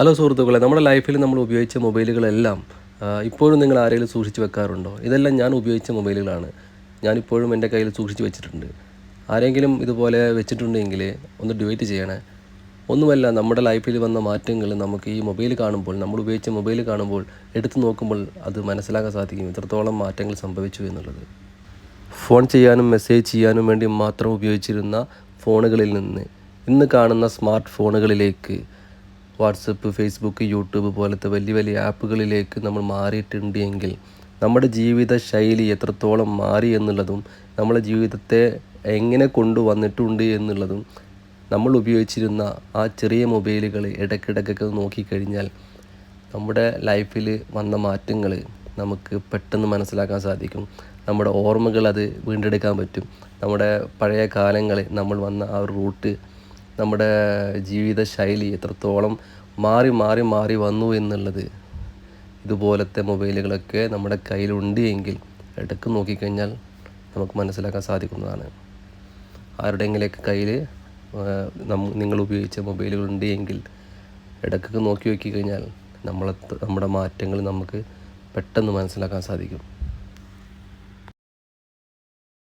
Hello സുഹൃത്തുക്കളെ നമ്മുടെ ലൈഫിൽ നമ്മൾ ഉപയോഗിച്ച മൊബൈലുകളെല്ലാം ഇപ്പോഴും നിങ്ങൾ ആരെങ്കിലും സൂക്ഷിച്ച് വെക്കാറുണ്ടോ? ഇതെല്ലാം ഞാൻ ഉപയോഗിച്ച മൊബൈലുകളാണ്. ഞാനിപ്പോഴും എന്റെ കയ്യിൽ സൂക്ഷിച്ച് വെച്ചിട്ടുണ്ട്. ആരെങ്കിലും ഇതുപോലെ വെച്ചിട്ടുണ്ടെങ്കിൽ ഒന്ന് ഡിവൈറ്റ് ചെയ്യണേ. ഒന്നുമല്ല നമ്മുടെ ലൈഫിൽ വന്ന മാറ്റങ്ങൾ നമുക്ക് ഈ മൊബൈൽ കാണുമ്പോൾ നമ്മൾ ഉപയോഗിച്ച മൊബൈൽ കാണുമ്പോൾ എടുത്തു നോക്കുമ്പോൾ അത് മനസ്സിലാക്കാൻ സാധിക്കും. ഇത്രത്തോളം മാറ്റങ്ങൾ സംഭവിച്ചു എന്നുള്ളത്. ഫോൺ ചെയ്യാനും മെസ്സേജ് ചെയ്യാനും വേണ്ടി മാത്രം ഉപയോഗിച്ചിരുന്ന ഫോണുകളിൽ നിന്ന് ഇന്ന് കാണുന്ന സ്മാർട്ട് ഫോണുകളിലേക്ക് വാട്സപ്പ് ഫേസ്ബുക്ക് യൂട്യൂബ് പോലത്തെ വലിയ വലിയ ആപ്പുകളിലേക്ക് നമ്മൾ മാറിയിട്ടുണ്ട് എങ്കിൽ നമ്മുടെ ജീവിത ശൈലി എത്രത്തോളം മാറി എന്നുള്ളതും നമ്മുടെ ജീവിതത്തെ എങ്ങനെ കൊണ്ടുവന്നിട്ടുണ്ട് എന്നുള്ളതും നമ്മൾ ഉപയോഗിച്ചിരുന്ന ആ ചെറിയ മൊബൈലുകൾ ഇടയ്ക്കിടയ്ക്കൊക്കെ നോക്കിക്കഴിഞ്ഞാൽ നമ്മുടെ ലൈഫിൽ വന്ന മാറ്റങ്ങൾ നമുക്ക് പെട്ടെന്ന് മനസ്സിലാക്കാൻ സാധിക്കും. നമ്മുടെ ഓർമ്മകൾ അത് വീണ്ടെടുക്കാൻ പറ്റും. നമ്മുടെ പഴയ കാലങ്ങളിൽ നമ്മൾ വന്ന ആ റൂട്ട് നമ്മുടെ ജീവിത ശൈലി എത്രത്തോളം മാറി മാറി മാറി വന്നു എന്നുള്ളത് ഇതുപോലത്തെ മൊബൈലുകളൊക്കെ നമ്മുടെ കയ്യിലുണ്ട് എങ്കിൽ ഇടയ്ക്ക് നോക്കിക്കഴിഞ്ഞാൽ നമുക്ക് മനസ്സിലാക്കാൻ സാധിക്കുന്നതാണ്. ആരുടെയെങ്കിലൊക്കെ കയ്യിൽ നിങ്ങൾ ഉപയോഗിച്ച മൊബൈലുകളുണ്ട് എങ്കിൽ ഇടയ്ക്കൊക്കെ നോക്കി നോക്കി കഴിഞ്ഞാൽ നമ്മളെ നമ്മുടെ മാറ്റങ്ങൾ നമുക്ക് പെട്ടെന്ന് മനസ്സിലാക്കാൻ സാധിക്കും.